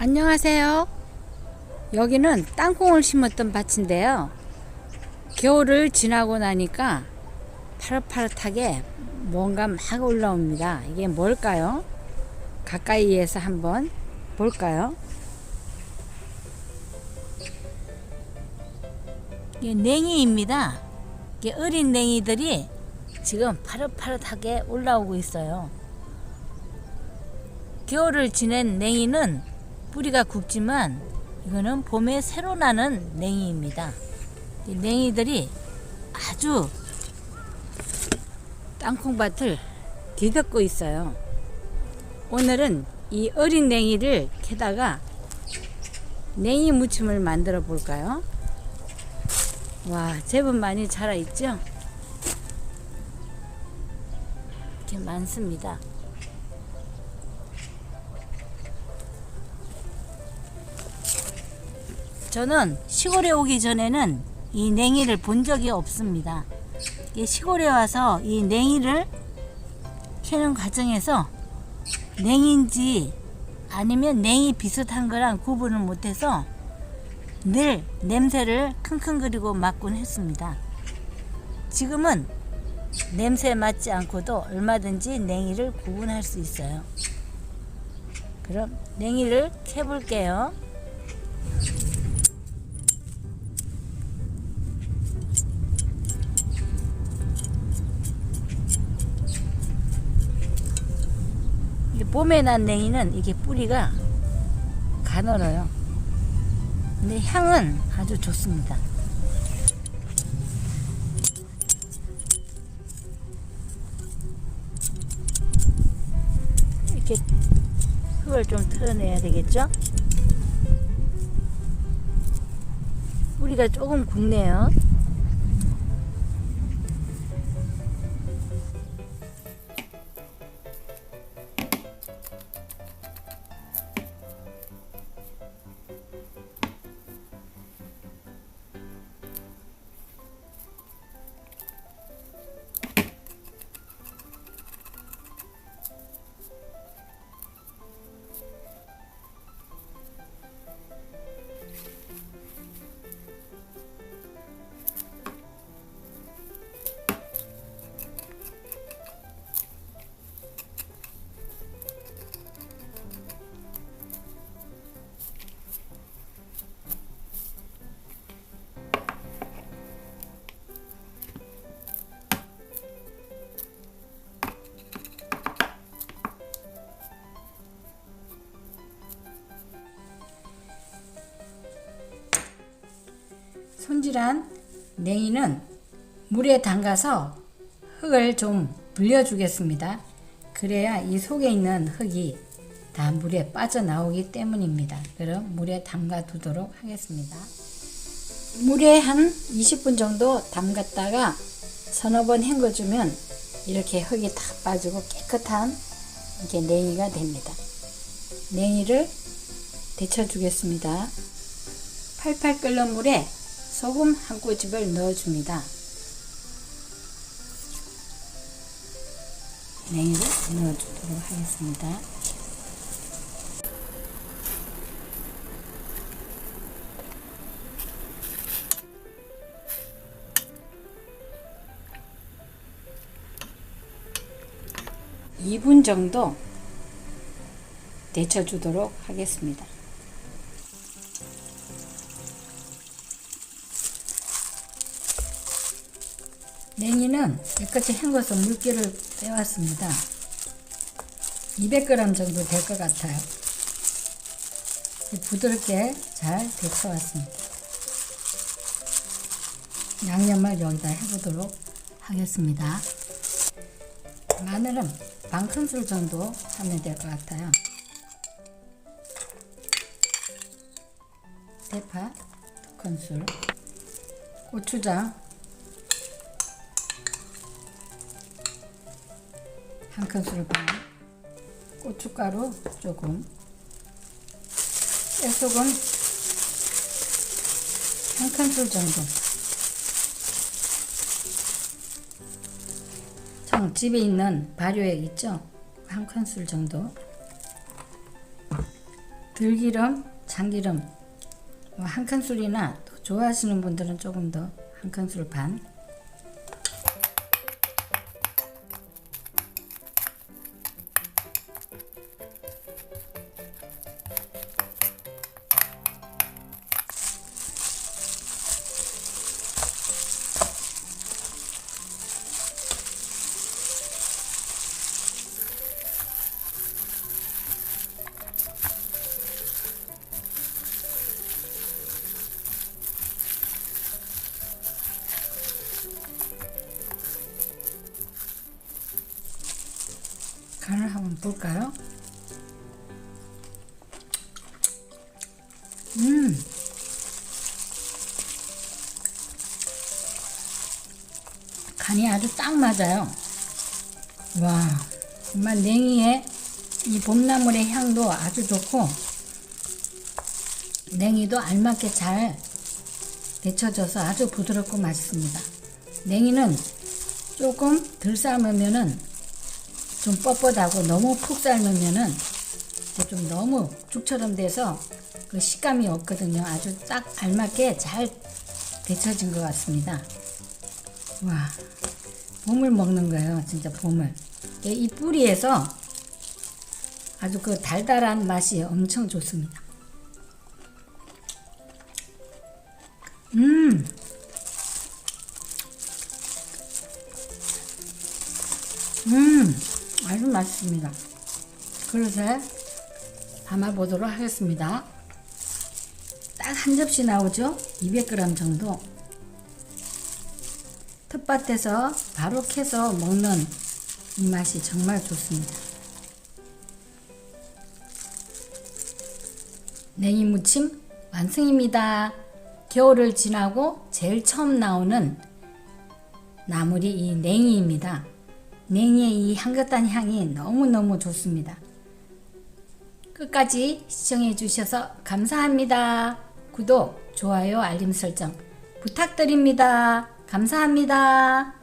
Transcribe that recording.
안녕하세요. 여기는 땅콩을 심었던 밭인데요. 겨울을 지나고 나니까 파릇파릇하게 뭔가 막 올라옵니다. 이게 뭘까요? 가까이에서 한번 볼까요? 이게 냉이입니다. 이게 어린 냉이들이 지금 파릇파릇하게 올라오고 있어요. 겨울을 지낸 냉이는 뿌리가 굵지만 이거는 봄에 새로 나는 냉이입니다. 이 냉이들이 아주 땅콩밭을 뒤덮고 있어요. 오늘은 이 어린 냉이를 캐다가 냉이 무침을 만들어 볼까요? 와, 제법 많이 자라 있죠? 이렇게 많습니다. 저는 시골에 오기 전에는 이 냉이를 본 적이 없습니다. 이 시골에 와서 이 냉이를 캐는 과정에서 냉인지 아니면 냉이 비슷한 거랑 구분을 못해서 늘 냄새를 킁킁거리고 맡곤 했습니다. 지금은 냄새 맡지 않고도 얼마든지 냉이를 구분할 수 있어요. 그럼 냉이를 캐볼게요. 봄에 난 냉이는 이게 뿌리가 가늘어요. 근데 향은 아주 좋습니다. 이렇게 흙을 좀 털어내야 되겠죠? 뿌리가 조금 굵네요. 손질한 냉이는 물에 담가서 흙을 좀 불려주겠습니다. 그래야 이 속에 있는 흙이 다 물에 빠져나오기 때문입니다. 그럼 물에 담가 두도록 하겠습니다. 물에 한 20분 정도 담갔다가 서너 번 헹궈주면 이렇게 흙이 다 빠지고 깨끗한 이게 냉이가 됩니다. 냉이를 데쳐주겠습니다. 팔팔 끓는 물에 소금 한 꼬집을 넣어줍니다. 냉이를 넣어주도록 하겠습니다. (2분) 정도 데쳐주도록 하겠습니다. 냉이는 깨끗이 헹궈서 물기를 빼왔습니다. 200g 정도 될 것 같아요. 부드럽게 잘 데쳐왔습니다. 양념을 여기다 해보도록 하겠습니다. 마늘은 반 큰술 정도 하면 될 것 같아요. 대파 두 큰술, 고추장 한 큰술 반, 고춧가루 조금, 깨소금 한 큰술 정도, 청 집에 있는 발효액 있죠? 한 큰술 정도, 들기름, 참기름 뭐한 큰술이나 또 좋아하시는 분들은 조금 더 한 큰술 반. 간을 한번 볼까요? 음. 간이 아주 딱 맞아요. 와, 정말 냉이의 이 봄나물의 향도 아주 좋고, 냉이도 알맞게 잘 데쳐져서 아주 부드럽고 맛있습니다. 냉이는 조금 덜 삶으면은 좀 뻣뻣하고 너무 푹 삶으면은 이제 좀 너무 죽처럼 돼서 그 식감이 없거든요. 아주 딱 알맞게 잘 데쳐진 것 같습니다. 와, 봄을 먹는 거예요. 진짜 봄을. 이 뿌리에서 아주 그 달달한 맛이 엄청 좋습니다. 음, 음, 아주 맛있습니다. 그릇에 담아보도록 하겠습니다. 딱 한 접시 나오죠? 200g 정도. 텃밭에서 바로 캐서 먹는 이 맛이 정말 좋습니다. 냉이 무침 완성입니다. 겨울을 지나고 제일 처음 나오는 나물이 이 냉이입니다. 냉이의 이 향긋한 향이 너무너무 좋습니다. 끝까지 시청해 주셔서 감사합니다. 구독, 좋아요, 알림 설정 부탁드립니다. 감사합니다.